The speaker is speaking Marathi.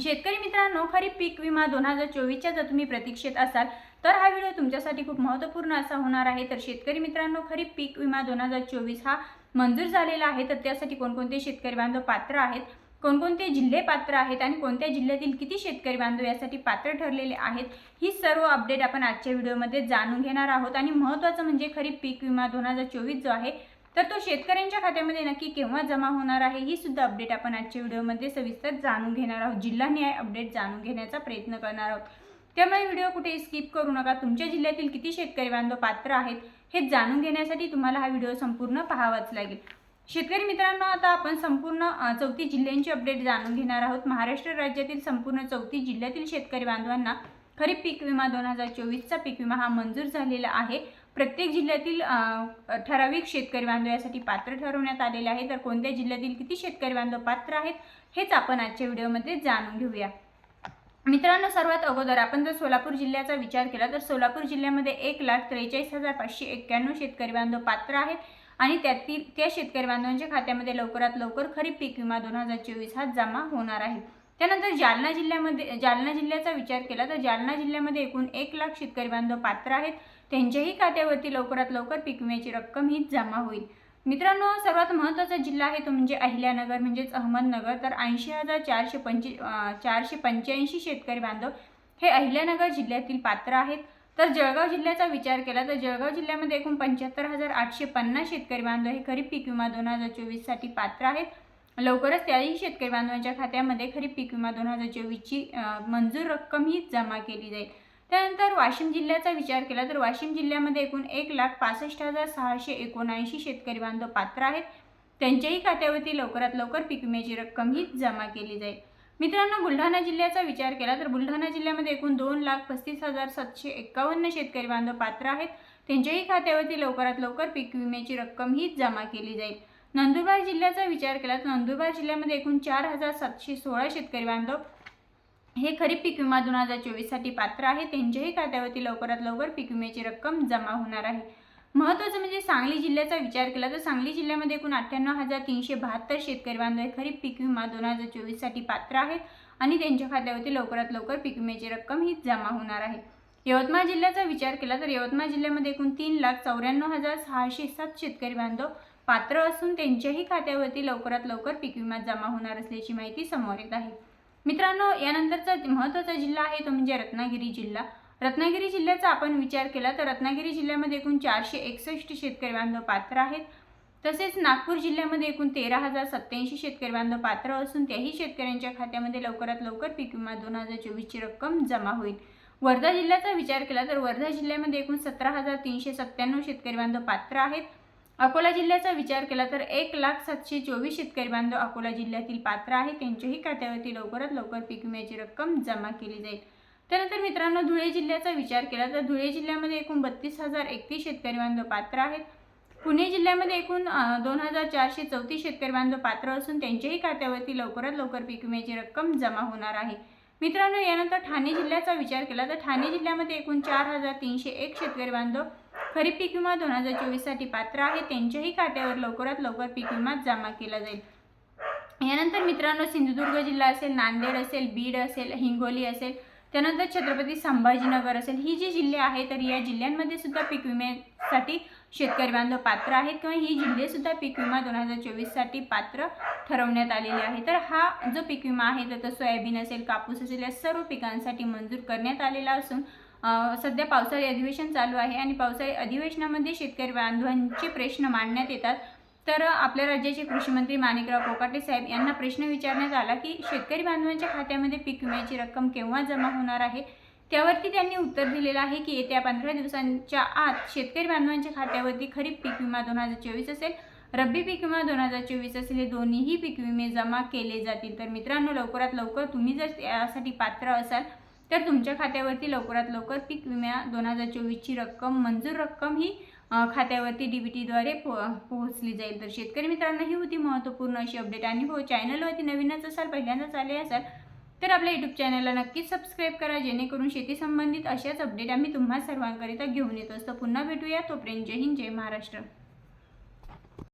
शेतकरी मित्रांनो खरीप पीक विमा दोन हजार चोवीसच्या जर तुम्ही प्रतीक्षेत असाल तर हा व्हिडिओ तुमच्यासाठी खूप महत्त्वपूर्ण असा होणार आहे. तर शेतकरी मित्रांनो खरीप पीक विमा दोन हजार चोवीस हा मंजूर झालेला आहे. तर त्यासाठी कोणकोणते शेतकरी बांधव पात्र आहेत कोणकोणते जिल्हे पात्र आहेत आणि कोणत्या जिल्ह्यातील किती शेतकरी बांधव यासाठी पात्र ठरलेले आहेत ही सर्व अपडेट आपण आजच्या व्हिडिओमध्ये जाणून घेणार आहोत. आणि महत्त्वाचं म्हणजे खरीप पीक विमा दोन हजार चोवीस जो आहे तर तो शेतकऱ्यांच्या खात्यामध्ये नक्की केव्हा जमा होणार आहे ही सुद्धा अपडेट आपण आजच्या व्हिडिओमध्ये सविस्तर जाणून घेणार आहोत. जिल्हा न्याय अपडेट जाणून घेण्याचा प्रयत्न करणार आहोत. त्यामुळे व्हिडिओ कुठे स्किप करू नका. तुमच्या जिल्ह्यातील किती शेतकरी बांधव पात्र आहेत हे जाणून घेण्यासाठी तुम्हाला हा व्हिडिओ संपूर्ण पाहावाच लागेल. शेतकरी मित्रांनो आता आपण संपूर्ण चौथी जिल्ह्यांची अपडेट जाणून घेणार आहोत. महाराष्ट्र राज्यातील संपूर्ण चौथी जिल्ह्यातील शेतकरी बांधवांना खरीप पीक विमा दोन हजार चोवीसचा पीक विमा हा मंजूर झालेला आहे. प्रत्येक जिल्ह्यातील ठराविक शेतकरी बांधव यासाठी पात्र ठरवण्यात आलेले आहे. तर कोणत्या जिल्ह्यातील किती शेतकरी बांधव पात्र आहेत हेच आपण आजच्या व्हिडिओमध्ये जाणून घेऊया. मित्रांनो सर्वात अगोदर आपण जर सोलापूर जिल्ह्याचा विचार केला तर सोलापूर जिल्ह्यामध्ये एक लाख त्रेचाळीस हजार पाचशे एक्क्याण्णव शेतकरी बांधव पात्र आहेत. आणि त्यातील त्या शेतकरी बांधवांच्या खात्यामध्ये लवकरात लवकर खरीप पीक विमा दोन हजार चोवीस हा जमा होणार आहे. त्यानंतर जालना जिल्ह्यामध्ये जालना जिल्ह्याचा विचार केला तर जालना जिल्ह्यामध्ये एकूण एक लाख शेतकरी बांधव पात्र आहेत. त्यांच्याही खात्यावरती लवकरात लवकर पीक विम्याची रक्कम ही जमा होईल. मित्रांनो सर्वात महत्त्वाचा जिल्हा आहे तो म्हणजे अहिल्यानगर म्हणजेच अहमदनगर. तर ऐंशी हजार चारशे पंचे चारशे पंच्याऐंशी शेतकरी बांधव हे अहिल्यानगर जिल्ह्यातील पात्र आहेत. तर जळगाव जिल्ह्याचा विचार केला तर जळगाव जिल्ह्यामध्ये एकूण पंच्याहत्तर हजार आठशे पन्नास शेतकरी बांधव हे खरीप पीक विमा दोन हजार चोवीससाठी पात्र आहेत. लवकरच त्याही शेतकरी बांधवांच्या खात्यामध्ये खरीप पीक विमा दोन हजार चोवीसची मंजूर रक्कम ही जमा केली जाईल. त्यानंतर वाशिम जिल्ह्याचा विचार केला तर वाशिम जिल्ह्यामध्ये एकूण एक लाख पासष्ट हजार सहाशे एकोणऐंशी शेतकरी बांधव पात्र आहेत. त्यांच्याही खात्यावरती लवकरात लवकर पीक विम्याची रक्कम ही जमा केली जाईल. मित्रांनो बुलढाणा जिल्ह्याचा विचार केला तर बुलढाणा जिल्ह्यामध्ये एकूण दोन लाख पस्तीस हजार सातशे एक्कावन्न शेतकरी बांधव पात्र आहेत. त्यांच्याही खात्यावरती लवकरात लवकर पीक विम्याची रक्कम ही जमा केली जाईल. नंदुरबार जिल्ह्याचा विचार केला तर नंदुरबार जिल्ह्यामध्ये एकूण चार हजार सातशे सोळा शेतकरी बांधव हे खरीप पीक विमा दोन हजार चोवीससाठी पात्र आहे. त्यांच्याही खात्यावरती लवकरात लवकर पीक विम्याची रक्कम जमा होणार आहे. महत्त्वाचं म्हणजे सांगली जिल्ह्याचा विचार केला तर सांगली जिल्ह्यामध्ये एकूण अठ्ठ्याण्णव हजार तीनशे बहात्तर शेतकरी बांधव हे खरीप पीक विमा दोन हजार चोवीससाठी पात्र आहेत आणि त्यांच्या खात्यावरती लवकरात लवकर पीक विम्याची रक्कम ही जमा होणार आहे. यवतमाळ जिल्ह्याचा विचार केला तर यवतमाळ जिल्ह्यामध्ये एकूण तीन लाख चौऱ्याण्णव हजार सहाशे सात शेतकरी बांधव पात्र असून त्यांच्याही खात्यावरती लवकरात लवकर पीक विमा जमा होणार असल्याची माहिती समोर येत आहे. मित्रांनो यानंतरचा महत्त्वाचा जिल्हा आहे तो म्हणजे रत्नागिरी जिल्हा. रत्नागिरी जिल्ह्याचा आपण विचार केला तर रत्नागिरी जिल्ह्यामध्ये एकूण चारशे एकसष्ट शेतकरी बांधव पात्र आहेत. तसेच नागपूर जिल्ह्यामध्ये एकूण तेरा हजार सत्याऐंशी शेतकरी बांधव पात्र असून त्याही शेतकऱ्यांच्या खात्यामध्ये लवकरात लवकर पीक विमा दोन हजार चोवीसची रक्कम जमा होईल. वर्धा जिल्ह्याचा विचार केला तर वर्धा जिल्ह्यामध्ये एकूण सतरा हजार तीनशे सत्त्याण्णव शेतकरी बांधव पात्र आहेत. अकोला जिल्ह्याचा विचार केला तर एक लाख सातशे चोवीस शेतकरी बांधव अकोला जिल्ह्यातील पात्र आहे त्यांच्याही खात्यावरती लवकरात लवकर पीक विम्याची रक्कम जमा केली जाईल. त्यानंतर मित्रांनो धुळे जिल्ह्याचा विचार केला तर धुळे जिल्ह्यामध्ये एकूण बत्तीस हजार एकतीस शेतकरी बांधव पात्र आहेत. पुणे जिल्ह्यामध्ये एकूण दोन हजार चारशे चौतीस शेतकरी बांधव पात्र असून त्यांच्याही खात्यावरती लवकरात लवकर पीक विम्याची रक्कम जमा होणार आहे. मित्रांनो यानंतर ठाणे जिल्ह्याचा विचार केला तर ठाणे जिल्ह्यामध्ये एकूण चार हजार तीनशे एक शेतकरी बांधव खरीप पीक विमा दोन हजार चोवीससाठी पात्र आहे. त्यांच्याही खात्यावर लवकरात लवकर पीक विमा जमा केला जाईल. यानंतर मित्रांनो सिंधुदुर्ग जिल्हा असेल नांदेड असेल बीड असेल हिंगोली असेल त्यानंतर छत्रपती संभाजीनगर असेल ही जी जिल्हे आहेत तर या जिल्ह्यांमध्ये सुद्धा पीक विम्यासाठी शेतकरी बांधव पात्र आहेत किंवा ही जिल्हे सुद्धा पीक विमा दोन हजार चोवीससाठी पात्र ठरवण्यात आलेले आहे. तर हा जो पीक विमा आहे तर तो सोयाबीन असेल कापूस असेल या सर्व पिकांसाठी मंजूर करण्यात आलेला असून सध्या पावसाळी अधिवेशन चालू आहे आणि पावसाळी अधिवेशनामध्ये शेतकरी बांधवांचे प्रश्न मांडण्यात येतात. तर आपल्या राज्याचे कृषीमंत्री माणिकराव कोकाटे साहेब यांना प्रश्न विचारण्यात आला की शेतकरी बांधवांच्या खात्यामध्ये पीक विम्याची रक्कम केव्हा जमा होणार आहे? त्यावरती त्यांनी उत्तर दिलेलं आहे की येत्या पंधरा दिवसांच्या आत शेतकरी बांधवांच्या खात्यावरती खरीप पीक विमा दोन हजार चोवीस असेल रब्बी पीक विमा दोन हजार चोवीस असेल हे दोन्हीही पीक विमे जमा केले जातील. तर मित्रांनो लवकरात लवकर तुम्ही जर यासाठी पात्र असाल तर तुमच्या खात्यावरती लवकरात लवकर पीक विम्या दोन हजार चोवीसची रक्कम मंजूर रक्कम ही खात्यावरती डी बी टीद्वारे पो पोहोचली जाईल. तर शेतकरी मित्रांनो ही होती महत्त्वपूर्ण अशी अपडेट आणि हो चॅनलवरती नवीनच असाल पहिल्यांदाच आले असाल तर आपल्या यूट्यूब चॅनलला नक्कीच सबस्क्राईब करा जेणेकरून शेती संबंधित अशाच अपडेट आम्ही तुम्हा सर्वांकरिता घेऊन येत असतो. पुन्हा भेटूया. तोपर्यंत जय हिंद जय महाराष्ट्र.